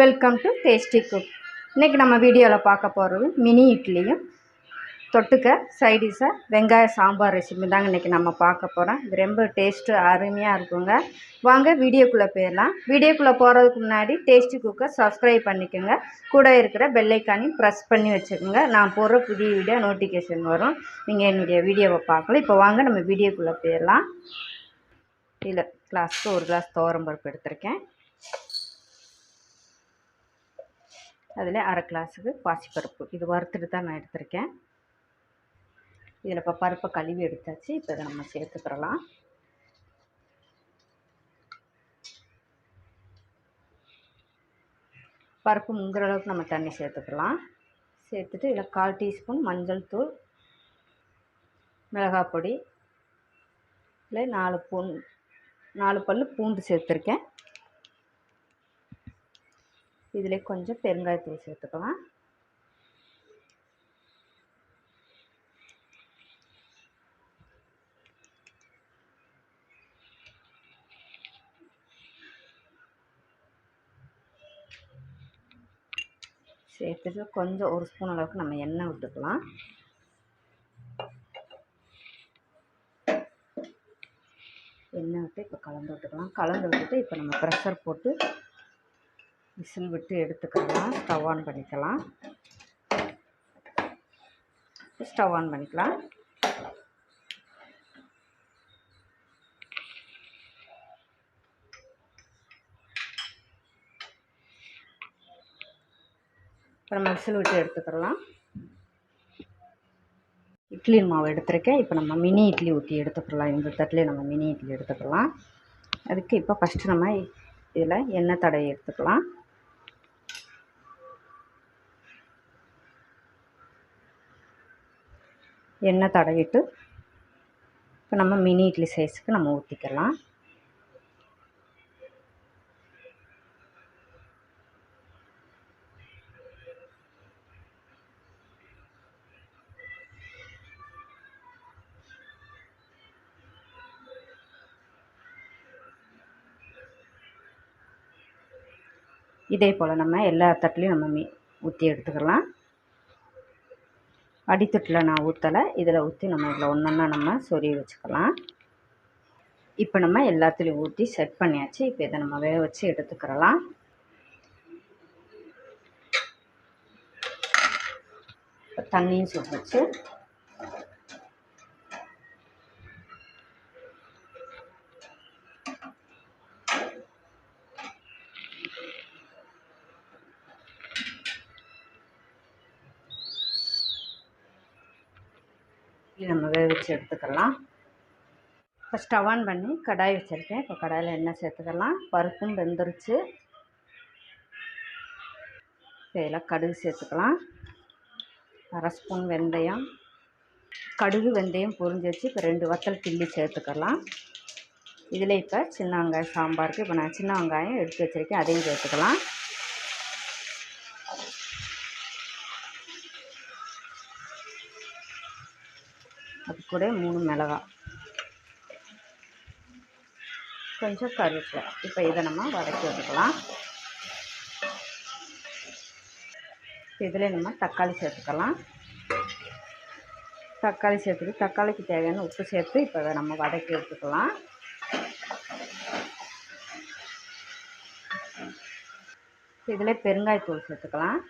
Welcome to tasty cook இன்றைக்கி நம்ம வீடியோவில் பார்க்க போகிறது மினி இட்லியும் தொட்டுக்க சைடிஷாக வெங்காய சாம்பார் ரெசிபி தாங்க இன்றைக்கி நம்ம பார்க்க போகிறோம் இது ரொம்ப டேஸ்ட்டு அருமையாக இருக்குங்க. வாங்க வீடியோக்குள்ளே போயிடலாம். வீடியோக்குள்ளே போகிறதுக்கு முன்னாடி டேஸ்டி குக்கை சப்ஸ்கிரைப் பண்ணிக்கோங்க. கூட இருக்கிற பெல்லைக்கானையும் ப்ரெஸ் பண்ணி வச்சுக்கோங்க. நான் போடுற புதிய வீடியோ நோட்டிஃபிகேஷன் வரும். நீங்கள் என்னுடைய வீடியோவை பார்க்கலாம் இப்போ வாங்க நம்ம வீடியோக்குள்ளே போயிடலாம். இதில் கிளாஸ்க்கு ஒரு கிளாஸ் துவரம்பருப்பு எடுத்திருக்கேன். அதில் அரை கிளாஸுக்கு பாசிப்பருப்பு. இது வறுத்துட்டு தான் நான் எடுத்திருக்கேன். இதில் இப்போ பருப்பை கழுவி எடுத்தாச்சு. இப்போ இதை நம்ம சேர்த்துக்கிறலாம். பருப்பு முங்குற அளவுக்கு நம்ம தண்ணி சேர்த்துக்கலாம். சேர்த்துட்டு இதில் கால் டீஸ்பூன் மஞ்சள் தூள் மிளகாய் பொடி இல்லை நாலு பூன் நாலு பல் பூண்டு சேர்த்துருக்கேன். இதில் கொஞ்சம் பெருங்காயத்தூள் சேர்த்துக்கலாம். சேர்த்துட்டு கொஞ்சம் ஒரு ஸ்பூன் அளவுக்கு நம்ம எண்ணெய் விட்டுக்கலாம். எண்ணெய் விட்டு இப்போ கலந்து விட்டுக்கலாம். கலந்து விட்டுட்டு இப்போ நம்ம ப்ரெஷர் போட்டு விசில் விட்டு எடுத்துக்கலாம். ஸ்டவ் ஆன் பண்ணிக்கலாம். ஸ்டவ் ஆன் பண்ணிக்கலாம். இப்போ நம்ம விசில் விட்டு எடுத்துக்கலாம். இட்லி மாவு எடுத்திருக்கேன். இப்போ நம்ம மினி இட்லி ஊற்றி எடுத்துக்கலாம். இந்த தட்டிலே நம்ம மினி இட்லி எடுத்துக்கலாம். அதுக்கு இப்போ ஃபஸ்ட்டு நம்ம இதில் எண்ணெய் தடவை எடுத்துக்கலாம். எண்ணெய் தடவிட்டு இப்போ நம்ம மினி இட்லி சைஸுக்கு நம்ம ஊற்றிக்கலாம் இதே போல் நம்ம எல்லா தட்டிலையும் நம்ம மீ ஊற்றி எடுத்துக்கலாம். அடித்தட்டில் நான் ஊற்றலை இதில் ஊற்றி நம்ம இதில் ஒன்று ஒன்றா நம்ம சொருகி வச்சுக்கலாம். இப்போ நம்ம எல்லாத்துலேயும் ஊற்றி செட் பண்ணியாச்சு. இப்போ இதை நம்ம வேக வச்சு எடுத்துக்கிறலாம். தண்ணியும் சுட வச்சு இது நம்ம வேவிச்சு எடுத்துக்கலாம். இப்போ ஸ்டவ் ஆன் பண்ணி கடாய் வச்சுருக்கேன். இப்போ கடாயில் எண்ணெய் சேர்த்துக்கலாம். பருப்பும் வெந்துருச்சு. இதில் கடுகு சேர்த்துக்கலாம். அரை ஸ்பூன் வெந்தயம். கடுகு வெந்தயம் பொரிஞ்சு வச்சு இப்போ ரெண்டு வத்தல் கிள்ளி சேர்த்துக்கலாம். இதில் இப்போ சின்ன வெங்காயம் சாம்பாருக்கு. இப்போ நான் சின்ன வெங்காயம் எடுத்து வச்சுருக்கேன். அதையும் சேர்த்துக்கலாம். கூட மூணு மிளகாய் கொஞ்சம் கருவேப்பிலை. இப்போ இதை நம்ம வதக்கி விட்டுக்கலாம் இதில் நம்ம தக்காளி சேர்த்துக்கலாம். தக்காளி சேர்த்துட்டு தக்காளிக்கு தேவையான உப்பு சேர்த்து இப்போ அதை நம்ம வதக்கி எடுத்துக்கலாம். இதில் பெருங்காயத்தூள் சேர்த்துக்கலாம்.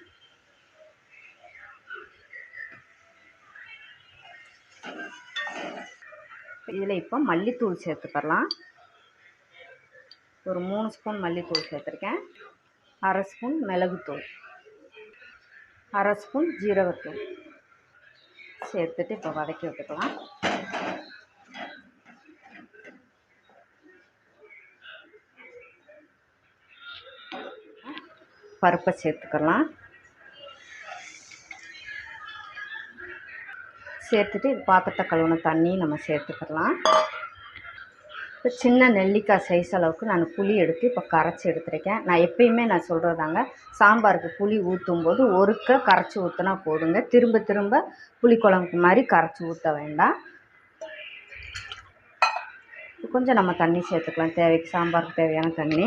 இதில் இப்போ மல்லித்தூள் சேர்த்துக்கலாம் ஒரு மூணு ஸ்பூன் மல்லித்தூள் சேர்த்துருக்கேன். அரை ஸ்பூன் மிளகுத்தூள். அரை ஸ்பூன் ஜீரகத்தூள். சேர்த்துட்டு இப்போ வதக்கி விட்டுக்கலாம். பருப்பை சேர்த்துக்கலாம். சேர்த்துட்டு பாத்திரத்தை கழுவுன தண்ணியும் நம்ம சேர்த்துக்கலாம் இப்போ சின்ன நெல்லிக்காய் சைஸ் அளவுக்கு நான் புளி எடுத்து இப்போ கரைச்சி எடுத்துருக்கேன். நான் எப்பயுமே நான் சொல்கிறதாங்க சாம்பாருக்கு புளி ஊற்றும் போது ஒருக்க கரைச்சி ஊற்றினா போதுங்க. திரும்ப திரும்ப புளிக்குழம்புக்கு மாதிரி கரைச்சி ஊற்ற வேண்டாம். கொஞ்சம் நம்ம தண்ணி சேர்த்துக்கலாம். தேவைக்கு சாம்பாருக்கு தேவையான தண்ணி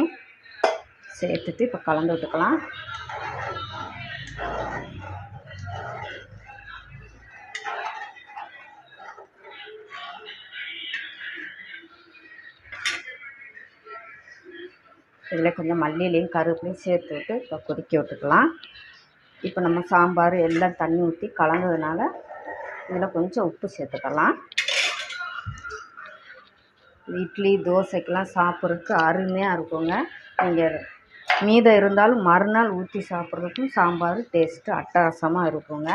சேர்த்துட்டு இப்போ கலந்து விட்டுக்கலாம் இதில் கொஞ்சம் மல்லியிலையும் கருவேப்பிலையும் சேர்த்து விட்டு இப்போ கொதிக்க விட்டுக்கலாம். இப்போ நம்ம சாம்பார் எல்லாம் தண்ணி ஊற்றி கலந்ததுனால இதில் கொஞ்சம் உப்பு சேர்த்துக்கலாம். இட்லி தோசைக்கெலாம் சாப்பிட்றதுக்கு அருமையாக இருக்குங்க. நீங்கள் மீதம் இருந்தாலும் மறுநாள் ஊற்றி சாப்பிட்றதுக்கும் சாம்பார் டேஸ்ட்டு அட்டகாசமாக இருக்குங்க.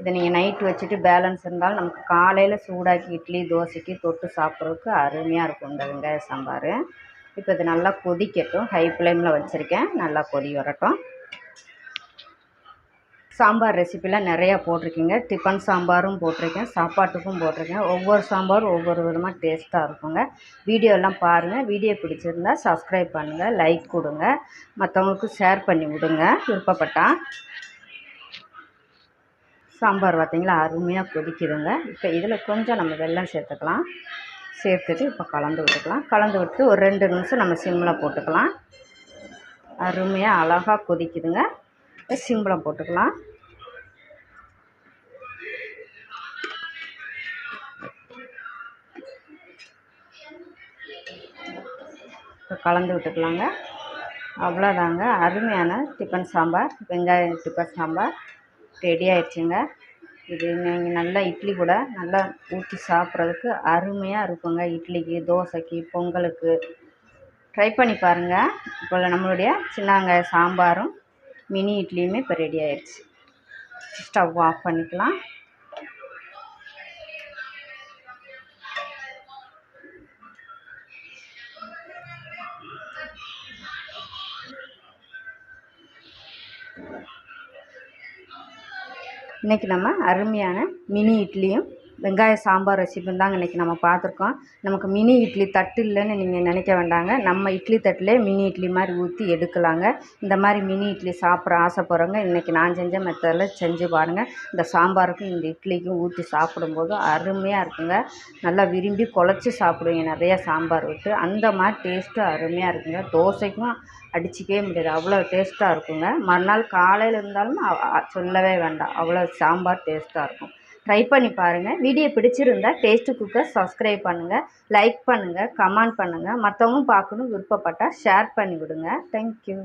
இதை நீங்கள் நைட்டு வச்சுட்டு பேலன்ஸ் இருந்தாலும் நமக்கு காலையில் சூடாக்கி இட்லி தோசைக்கு தொட்டு சாப்பிட்றதுக்கு அருமையாக இருக்கும் இந்த வெங்காய சாம்பார். இப்போ இது நல்லா கொதிக்கட்டும். ஹை ஃப்ளேமில் வச்சுருக்கேன். நல்லா கொதி வரட்டும். சாம்பார் ரெசிப்பிலாம் நிறையா போட்டிருக்கீங்க. டிஃபன் சாம்பாரும் போட்டிருக்கேன். சாப்பாட்டுக்கும் போட்டிருக்கேன். ஒவ்வொரு சாம்பாரும் ஒவ்வொரு விதமாக டேஸ்ட்டாக இருக்குங்க. வீடியோலாம் பாருங்கள் வீடியோ பிடிச்சிருந்தா சப்ஸ்கிரைப் பண்ணுங்கள் லைக் கொடுங்க. மற்றவங்களுக்கு ஷேர் பண்ணி விடுங்க. விருப்பப்பட்டால் சாம்பார் பார்த்திங்களா? அருமையாக கொதிக்குதுங்க. இப்போ இதில் கொஞ்சம் நம்ம வெல்லம் சேர்த்துக்கலாம். சேர்த்துட்டு இப்போ கலந்து விட்டுக்கலாம். கலந்து விட்டு ஒரு ரெண்டு நிமிஷம் நம்ம சிம்மில் போட்டுக்கலாம். அருமையாக அழகாக கொதிக்குதுங்க. சிம்மில் போட்டுக்கலாம். இப்போ கலந்து விட்டுக்கலாங்க. அவ்வளோதாங்க அருமையான டிஃபன் சாம்பார் வெங்காய டிஃபன் சாம்பார். ரெடி ஆயிடுச்சுங்க. இது நீங்கள் நல்லா இட்லி கூட நல்லா ஊற்றி சாப்பிட்றதுக்கு அருமையாக இருக்குங்க இட்லிக்கு தோசைக்கு பொங்கலுக்கு. ட்ரை பண்ணி பாருங்கள் இப்போ நம்மளுடைய சின்ன சாம்பாரும் மினி இட்லியுமே இப்போ ரெடி ஆயிடுச்சு. ஸ்டவ் ஆஃப் பண்ணிக்கலாம். இன்றைக்கி நம்ம அருமையான மினி இட்லியும் வெங்காய சாம்பார் ரெசிபியும் தாங்க இன்றைக்கி நம்ம பார்த்துருக்கோம். நமக்கு மினி இட்லி தட்டு இல்லைன்னு நீங்கள் நினைக்க வேண்டாங்க. நம்ம இட்லி தட்டிலே மினி இட்லி மாதிரி ஊற்றி எடுக்கலாங்க. இந்த மாதிரி மினி இட்லி சாப்பிட்ற ஆசைப்படுறவங்க இன்றைக்கி நான் செஞ்ச மெத்தடில் செஞ்சு பாருங்கள் இந்த சாம்பாருக்கும் இந்த இட்லிக்கும் ஊற்றி சாப்பிடும்போது அருமையாக இருக்குங்க. நல்லா விரும்பி குழச்சி சாப்பிடுவீங்க. நிறையா சாம்பார் விட்டு அந்த மாதிரி டேஸ்ட்டு அருமையாக இருக்குங்க. தோசைக்கும் அடிச்சிக்கவே முடியாது. அவ்வளோ டேஸ்ட்டாக இருக்குங்க. மறுநாள் காலையில் இருந்தாலும் சொல்லவே வேண்டாம். அவ்வளோ சாம்பார் டேஸ்ட்டாக இருக்கும். ட்ரை பண்ணி பாருங்கள் வீடியோ பிடிச்சிருந்தா டேஸ்ட்டு குக்கர் சப்ஸ்கிரைப் பண்ணுங்கள் லைக் பண்ணுங்கள் கமெண்ட் பண்ணுங்கள் மற்றவங்களும் பார்க்கணும் விருப்பப்பட்டால் ஷேர் பண்ணி விடுங்க தேங்க்யூ